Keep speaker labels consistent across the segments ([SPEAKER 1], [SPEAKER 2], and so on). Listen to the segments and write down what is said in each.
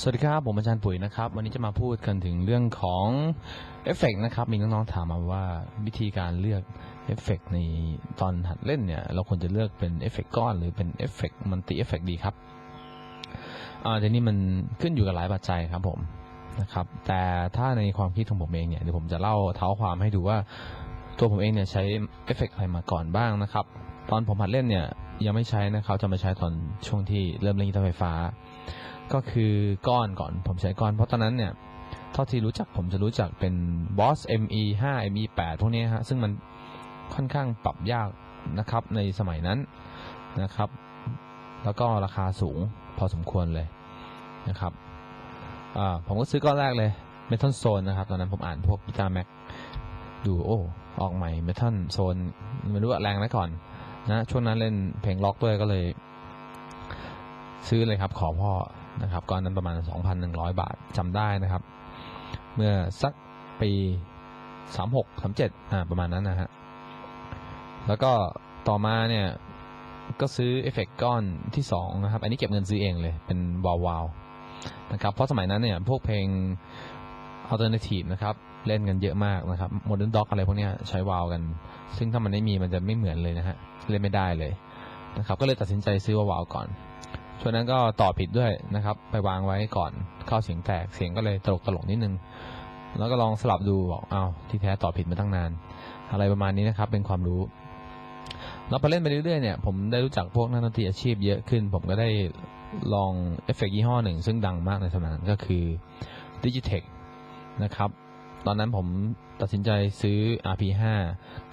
[SPEAKER 1] สวัสดีครับ ผมอาจารย์ปุ๋ยนะครับ วันนี้จะมาพูดกันถึงเรื่องของเอฟเฟกต์นะครับ มีน้องๆถามมาว่าวิธีการเลือกเอฟเฟกต์ในตอนหัดเล่นเนี่ย เราควรจะเลือกเป็นเอฟเฟกต์ก้อนหรือเป็นเอฟเฟกต์มัลติเอฟเฟกต์ดีครับอ่าทีนี้มันขึ้นอยู่กับหลายปัจจัยครับผมนะครับ แต่ถ้าในความคิดของผมเองเนี่ยเดี๋ยวผมจะเล่าเท้าความให้ดูว่าตัวผมเองเนี่ยใช้เอฟเฟกต์อะไรมาก่อนบ้างนะครับ ตอนผมหัดเล่นเนี่ยยังไม่ใช้นะครับจะมาใช้ตอนช่วงที่เริ่มเล่นกีตาร์ไฟฟ้า ก็คือก้อนก่อนผมใช้ก้อน เพราะตอนนั้นเนี่ยเท่าที่รู้จักผมจะรู้จักเป็น Boss ME 5 ME 8พวกนี้ฮะซึ่งมันค่อนข้างปรับยากนะครับในสมัยนั้นนะครับ แล้วก็ราคาสูงพอสมควรเลยนะครับผมก็ซื้อก้อนแรกเลย Metal Zone นะครับ ตอนนั้นผมอ่านพวกกีตาร์แม็กดูโอ้ออกใหม่ Metal Zone ไม่รู้อะแรงนะก่อนนะช่วงนั้นเล่นเพลงล็อกด้วยก็เลย ซื้อเลยครับขอพ่อ นะครับก้อนนั้นประมาณ 2,100 บาทจำได้นะครับ เมื่อสักปี 36 37อ่าประมาณนั้นนะฮะแล้วก็ต่อมาเนี่ยก็ซื้อเอฟเฟกต์ก้อนที่2นะครับ อันนี้เก็บเงินซื้อเองเลยเป็นวาววาวนะครับเพราะสมัยนั้นเนี่ยพวกเพลง alternative นะครับเล่นกันเยอะมากนะครับ modern dog อกอะไรพวกนี้ใช้วาวกัน ซึ่งถ้ามันไม่มีมันจะไม่เหมือนเลยนะฮะเล่นไม่ได้เลยนะครับก็เลยตัดสินใจซื้อวาววาวก่อน ช่วงนั้นก็ต่อผิดด้วยนะครับ ไปวางไว้ก่อนเข้าเสียงแตกเสียงก็เลยตลกตลกนิดนึง แล้วก็ลองสลับดูบอกอ้าวที่แท้ต่อผิดมาตั้งนาน อะไรประมาณนี้นะครับเป็นความรู้แล้วพอเล่นไปเรื่อยๆเนี่ยผมได้รู้จักพวกนักดนตรีอาชีพเยอะขึ้น ผมก็ได้ลองเอฟเฟกต์ยี่ห้อหนึ่ง ซึ่งดังมากในสมัยนั้นก็คือ Digitech นะครับ ตอนนั้นผมตัดสินใจซื้อ RP5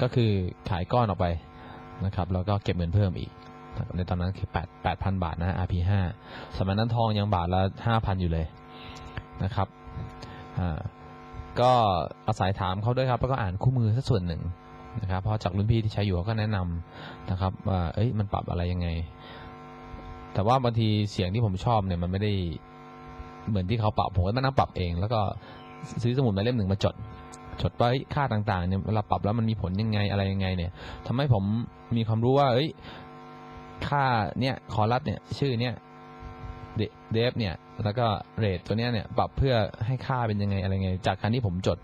[SPEAKER 1] ก็คือขายก้อนออกไปนะครับ แล้วก็เก็บเงินเพิ่มอีก ในตอนนั้นคือ8 8,000 บาทนะ RP5 สมัยนั้นทองยังบาทละ 5,000 อยู่เลยนะครับก็อาศัยถามเขาด้วยครับ แล้วก็อ่านคู่มือสักส่วนหนึ่งนะครับพราะจากรุ่นพี่ที่ใช้อยู่เขาก็แนะนำนะครับว่าเอ้ยมันปรับอะไรยังไง แต่ว่าบางทีเสียงที่ผมชอบเนี่ยมันไม่ได้เหมือนที่เขาปรับผมก็มานั่งปรับเอง แล้วก็ซื้อสมุดมาเล่มหนึ่งมาจดจดไว้ค่าต่างๆเนี่ยเวลาปรับแล้วมันมีผลยังไงอะไรยังไงเนี่ยทำให้ผมมีความรู้ว่า เอ้ย ค่าเนี่ยคอรัสเนี่ยชื่อเนี่ยเดฟเนี่ยแล้วก็เรทตัวเนี้ยเนี่ยปรับเพื่อให้ค่าเป็นยังไงอะไรไง จากการที่ผมจด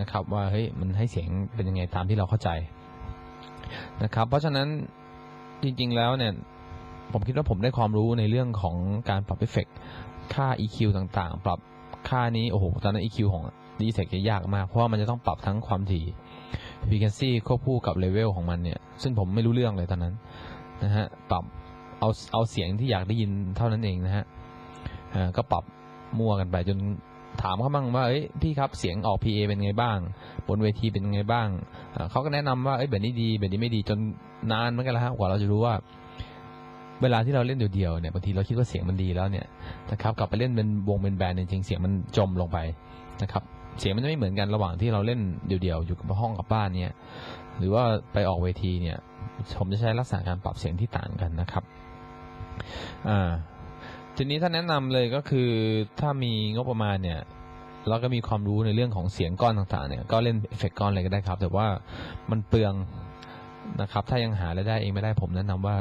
[SPEAKER 1] นะครับ ว่าเฮ้ยมันให้เสียงเป็นยังไงตามที่เราเข้าใจนะครับ เพราะฉะนั้นจริงๆแล้วเนี่ยผมคิดว่าผมได้ความรู้ในเรื่องของการปรับเอฟเฟกค่า EQ ต่างๆ ปรับค่านี้โอ้โหตอนนั้น EQ ของ d t e c จะยากมาก เพราะว่ามันจะต้องปรับทั้งความถี่ frequency ควบคู่กับเลเวลของมันเนี่ย ซึ่งผมไม่รู้เรื่องเลยตอนนั้น นะฮะปรับเอาเอาเสียงที่อยากได้ยินเท่านั้นเองนะฮะอ่าก็ปรับมั่วกันไปจนถามเขาบ้างว่าเอ้ยพี่ครับเสียงออก PA เป็นไงบ้าง บนเวทีเป็นไงบ้างอ่าเขาก็แนะนำว่าเอ้ยแบบนี้ดีแบบนี้ไม่ดีจนนานเหมือนกันแล้วฮะกว่าเราจะรู้ว่า เวลาที่เราเล่นเดี่ยวๆเนี่ยบางทีเราคิดว่าเสียงมันดีแล้วเนี่ยนะครับกลับไปเล่นเป็นวงเป็นแบรนด์จริงๆเสียงมันจมลงไปนะครับ เสียงมันจะไม่เหมือนกันระหว่างที่เราเล่นเดี่ยวๆอยู่กับห้องกับบ้านเนี่ย หรือว่าไปออกเวทีเนี่ย ผมจะใช้ลักษณะการปรับเสียงที่ต่างกันนะครับอ่าทีนี้ถ้าแนะนำเลยก็คือถ้ามีงบประมาณเนี่ยแล้วก็มีความรู้ในเรื่องของเสียงก้อนต่างๆเนี่ยก็เล่นเอฟเฟกต์ก้อนเลยก็ได้ครับ แต่ว่ามันเปลืองนะครับ ถ้ายังหารายได้เองไม่ได้ผมแนะนำว่า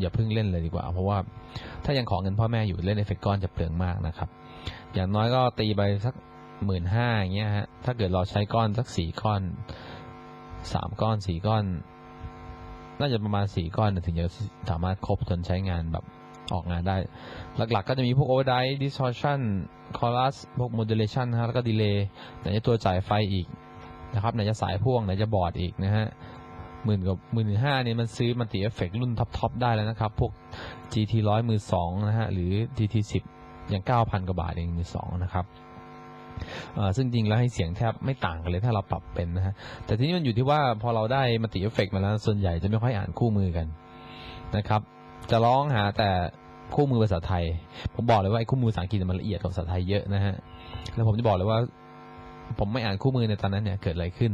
[SPEAKER 1] อย่าเพิ่งเล่นเลยดีกว่า เพราะว่าถ้ายังขอเงินพ่อแม่อยู่เล่นเอฟเฟกต์ก้อนจะเปลืองมากนะครับ อย่างน้อยก็ตีไปสัก หมื่นห้าอย่างเงี้ยฮะ ถ้าเกิดเราใช้ก้อนสักสี่ก้อนสามก้อนสี่ก้อน น่าจะประมาณสี่ก้อนถึงจะสามารถครบจนใช้งานแบบออกงานได้ หลักๆก็จะมีพวก overdrive distortion chorus พวก modulation นฮะแล้วก็ delay ไหนจะตัวจ่ายไฟอีกนะครับ ไหนจะสายพ่วง ไหนจะบอร์ดอีกนะฮะหมื่นกับหมื่นห้าเนี่ยมันซื้อมันติเอฟเฟกรุ่นท็อปๆได้แล้วนะครับ พวก GT ร้อยมือสองนะฮะ หรือ GT สิบอย่างเก้าพันกว่าบาทเองมือสองนะครับ ซึ่งจริงแล้วให้เสียงแทบไม่ต่างกันเลยถ้าเราปรับเป็นนะฮะแต่ทีนี้มันอยู่ที่ว่าพอเราได้มัลติเอฟเฟกมาแล้วส่วนใหญ่จะไม่ค่อยอ่านคู่มือกันนะครับ จะร้องหาแต่คู่มือภาษาไทย ผมบอกเลยว่าไอ้คู่มือภาษาอังกฤษมันละเอียดกว่าภาษาไทยเยอะนะฮะแล้วผมจะบอกเลยว่าผมไม่อ่านคู่มือในตอนนั้นเนี่ยเกิดอะไรขึ้น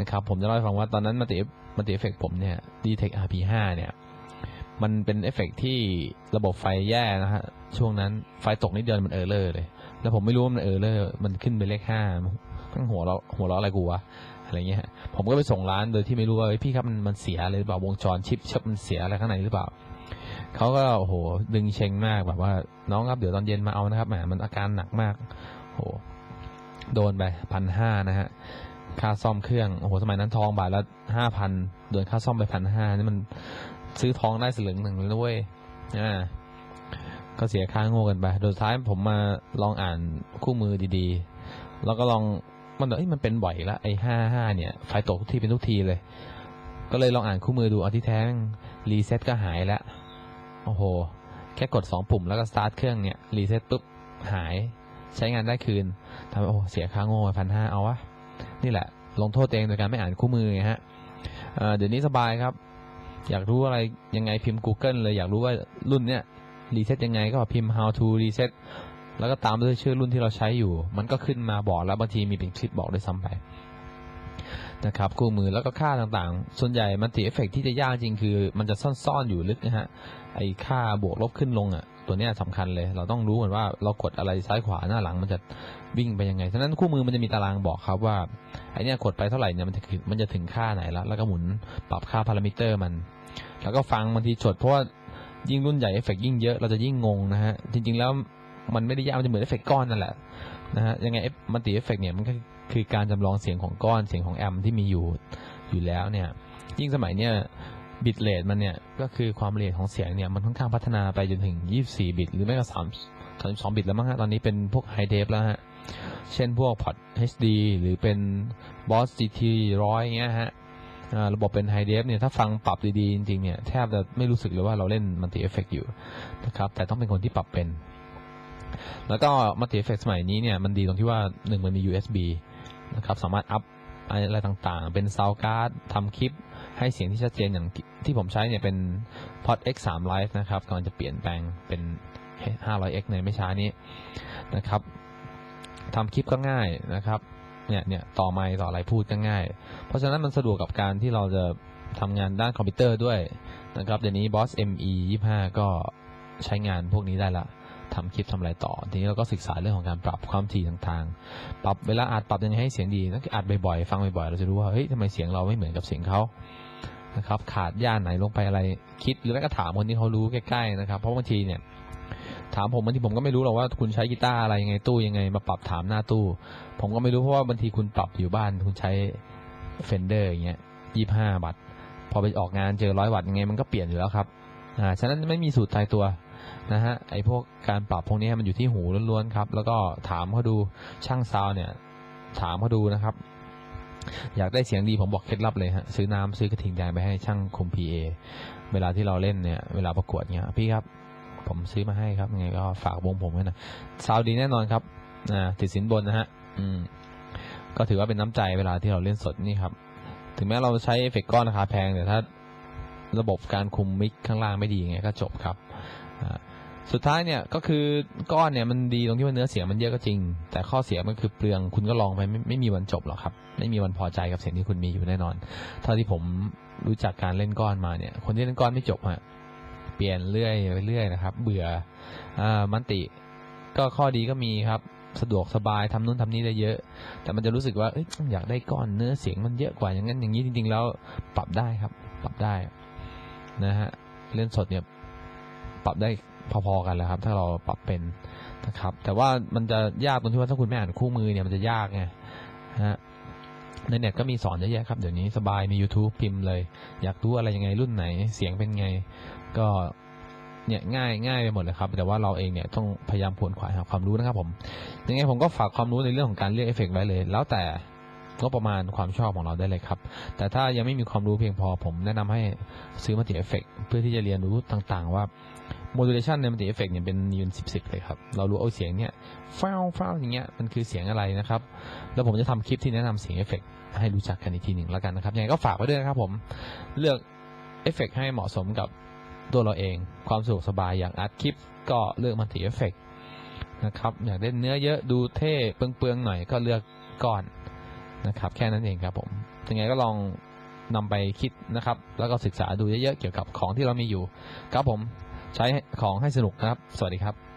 [SPEAKER 1] นะครับผมจะเล่าให้ฟังว่าตอนนั้นมัลติมัลติเอฟเฟกผมเนี่ย D-Tech RP5 เนี่ยมันเป็นเอฟเฟกที่ระบบไฟแย่นะฮะช่วงนั้นไฟตกนิดเดียวมันเออร์เลอร์เลย แล้วผมไม่รู้ว่ามันเออเลอร์มันขึ้นไปเลขห้าทั้งหัวเราหัวเราอะไรกูวะอะไรเงี้ยผมก็ไปส่งร้านโดยที่ไม่รู้ว่าพี่ครับมันมันเสียอะไรหรือเปล่าวงจรชิปชิปมันเสียอะไรข้างในหรือเปล่าเขาก็โอ้โหดึงเชงมากแบบว่าน้องครับเดี๋ยวตอนเย็นมาเอานะครับแหมมันอาการหนักมากโอ้โหโดนไปพันห้านะฮะค่าซ่อมเครื่องโอ้โหสมัยนั้นทองบาทละห้าพันโดนค่าซ่อมไปพันห้านี่มันซื้อทองได้สลึงหนึ่งเลยนะเว้ยอ่า ก็เสียค่าโง่กันไปโดยท้ายผมมาลองอ่านคู่มือดีๆ แล้วก็ลองมันเอ้ยมันเป็นบ่อยละไอ้ห้าห้าเนี่ยไฟตกทุกทีเป็นทุกทีเลย ก็เลยลองอ่านคู่มือดูเอาที่แท้งรีเซ็ตก็หายล้วโอ้โห แค่กดสองปุ่มแล้วก็สตาร์ทเครื่องเนี่ยรีเซ็ตปุ๊บหายใช้งานได้คืนทำให้โอ้เสียค่าโง่พันห้าเอาวะนี่แหละ ลงโทษตัวเองโดยการไม่อ่านคู่มือไงฮะเอเดี๋ยวนี้สบายครับ อยากรู้อะไรยังไงพิมพ์ Google เลยอยากรู้ว่ารุ่นเนี้ย รีเซ็ตยังไงก็พิมพ์ how to reset แล้วก็ตามด้วยชื่อรุ่นที่เราใช้อยู่ มันก็ขึ้นมาบอกแล้วบางทีมีเป็นคลิปบอกด้วยซ้ำไปนะครับคู่มือแล้วก็ค่าต่างๆ ส่วนใหญ่มันติเอฟเฟกที่จะยากจริงคือ มันจะซ่อนๆอยู่ลึกนะฮะ ไอ้ค่าบวกลบขึ้นลงอะ ตัวนี้ยสำคัญเลย เราต้องรู้ก่อนว่าเรากดอะไรซ้ายขวาหน้าหลังมันจะวิ่งไปยังไง ฉะนั้นคู่มือมันจะมีตารางบอกครับว่าไอ้เนี้ยกดไปเท่าไหร่เนี่ยมันจะถึงมันจะถึงค่าไหนและแล้วก็หมุนปรับค่าพารามิเตอร์มัน แล้วก็ฟังบางทีจดเพราะว่า ยิ่งรุ่นใหญ่เอฟเฟกยิ่งเยอะเราจะยิ่งงงนะฮะจริงๆแล้วมันไม่ได้ยากมันจะเหมือนเอฟเฟกก้อนนั่นแหละนะฮะยังไงมันติเอฟเฟกเนี่ยมันก็คือการจำลองเสียงของก้อนเสียงของแอมป์ที่มีอยู่อยู่แล้วเนี่ยยิ่งสมัยเนี่ยบิตเรทมันเนี่ยก็คือความละเอียดของเสียงเนี่ยมันค่อนข้างพัฒนาไปจนถึง 24 บิต หรือไม่ก็3 32บิตแล้วมั้งฮะตอนนี้เป็นพวกไฮเดฟแล้วฮะเช่นพวกพอร์ต HD หรือเป็น Boss GT 100เงี้ยฮะ ระบบเป็นไฮเดฟเนี่ยถ้าฟังปรับดีๆ จริงๆเนี่ยแทบจะไม่รู้สึกเลยว่าเราเล่นมัลติเอฟเฟกอยู่นะครับแต่ต้องเป็นคนที่ปรับเป็น แล้วก็มัลติเอฟเฟกสมัยนี้เนี่ยมันดีตรงที่ว่าหนึ่งมันมี USB นะครับสามารถอัพอะไรต่างๆ เป็นซาวการ์ดทำคลิปให้เสียงที่ชัดเจนอย่างที่ผมใช้เนี่ยเป็น Pod X3 Live นะครับกำลังจะเปลี่ยนแปลงเป็น 500X ในไม่ช้านี้นะครับทำคลิปก็ง่ายนะครับ เนี่ยเนี่ยต่อไมค์ต่ออะไรพูดก็ง่าย เพราะฉะนั้นมันสะดวกกับการที่เราจะทำงานด้านคอมพิวเตอร์ด้วยนะครับเดี๋ยวนี้ Boss ME 25 ก็ใช้งานพวกนี้ได้ละทำคลิปทำอะไรต่อ ทีนี้เราก็ศึกษาเรื่องของการปรับความถี่ต่างๆ ปรับเวลาอัดปรับยังไงให้เสียงดีต้องอัดบ่อยๆ ฟังบ่อยๆ เราจะรู้ว่าเฮ้ยทำไมเสียงเราไม่เหมือนกับเสียงเขานะครับขาดย่านไหนลงไปอะไรคิดหรือไม่ก็ถามคนที่เขารู้ใกล้ๆนะครับ เพราะบางทีเนี่ย ถามผมบางทีผมก็ไม่รู้หรอกว่าคุณใช้กีตาร์อะไรยังไงตู้ยังไง มาปรับถามหน้าตู้ ผมก็ไม่รู้เพราะว่าบางทีคุณปรับอยู่บ้านคุณใช้เฟนเดอร์อย่างเงี้ยยี่ห้าวัตต์พอไปออกงานเจอร้อยวัตต์ยังไงมันก็เปลี่ยนอยู่แล้วครับอ่าฉะนั้นไม่มีสูตรตายตัวนะฮะไอพวกการปรับพวกนี้มันอยู่ที่หูล้วนๆครับ แล้วก็ถามเขาดูช่างซาวเนี่ย ถามเขาดูนะครับ อยากได้เสียงดีผมบอกเคล็ดลับเลยฮะซื้อน้ำซื้อกระถิ่งแดงไปให้ช่างคุมพีเอเวลาที่เราเล่นเนี่ยเวลาประกวดเนี่ยพี่ครับ ผมซื้อมาให้ครับยังไงก็ฝากวงผมไว้นะซาวดีแน่นอนครับติดสินบนนะฮะอืมก็ถือว่าเป็นน้ำใจเวลาที่เราเล่นสดนี่ครับ ถึงแม้เราใช้เอฟเฟกต์ก้อนราคาแพงแต่ถ้าระบบการคุมมิกข้างล่างไม่ดีไงก็จบครับสุดท้ายเนี่ยก็คือก้อนเนี่ยมันดีตรงที่ว่าเนื้อเสียงมันเยอะก็จริง แต่ข้อเสียมันคือเปลืองคุณก็ลองไปไม่ไม่มีวันจบหรอกครับ ไม่มีวันพอใจกับเสียงที่คุณมีอยู่แน่นอน เท่าที่ผมรู้จักการเล่นก้อนมาเนี่ย คนที่เล่นก้อนไม่จบฮะ ปลี่ยนเรื่อยไปเรื่อยนะครับ เบื่ออ่ามันติ ก็ข้อดีก็มีครับสะดวกสบายทำนู่นทำนี่ได้เยอะ แต่มันจะรู้สึกว่าอยอยากได้ก้อนเนื้อเสียงมันเยอะกว่าอย่างนั้นอย่างนี้จริง ๆ แล้วปรับได้ครับ ปรับได้นะฮะเล่นสดเนี่ยปรับได้พอๆกันแหละครับ ถ้าเราปรับเป็นนะครับ แต่ว่ามันจะยากตรงที่ว่าถ้าคุณไม่อ่านคู่มือเนี่ยมันจะยากไงฮะ ในเน็ตก็มีสอนเยอะแยะครับ เดี๋ยวนี้สบายมี YouTube พิมพ์เลย อยากรู้อะไรยังไงรุ่นไหนเสียงเป็นไง ก็เนี่ยง่ายง่ายไปหมดเลยครับ แต่ว่าเราเองเนี่ยต้องพยายามผวนขวายหาความรู้นะครับผมยังไงผมก็ฝากความรู้ในเรื่องของการเรียกเอฟเฟกต์ไว้เลย แล้วแต่ งบประมาณความชอบของเราได้เลยครับ แต่ถ้ายังไม่มีความรู้เพียงพอผมแนะนำให้ซื้อมัลติเอฟเฟกเพื่อที่จะเรียนรู้ต่างๆ ว่า modulation ในมัลติเอฟเฟกเนี่ยเป็นยืนสิบสิบเลยครับ เรารู้เอาเสียงเนี่ยฟ้าวฟ้าวอย่างเงี้ยมันคือเสียงอะไรนะครับ แล้วผมจะทำคลิปที่แนะนำเสียงเอฟเฟกให้รู้จักกันอีกทีหนึ่งแล้วกันนะครับยังไงก็ฝากไว้ด้วยนะครับผมเลือกเอฟเฟกให้เหมาะสมกับตัวเราเอง ความสะดวกสบายอย่ากอัดคลิปก็เลือกมัลติเอฟเฟกนะครับอยากได้เนื้อเยอะดูเท่เปลืองๆหน่อยก็เลือกก้อน นะครับแค่นั้นเองครับผมยังไงก็ลองนำไปคิดนะครับ แล้วก็ศึกษาดูเยอะๆเกี่ยวกับของที่เรามีอยู่ ครับผมใช้ของให้สนุกนะครับ สวัสดีครับ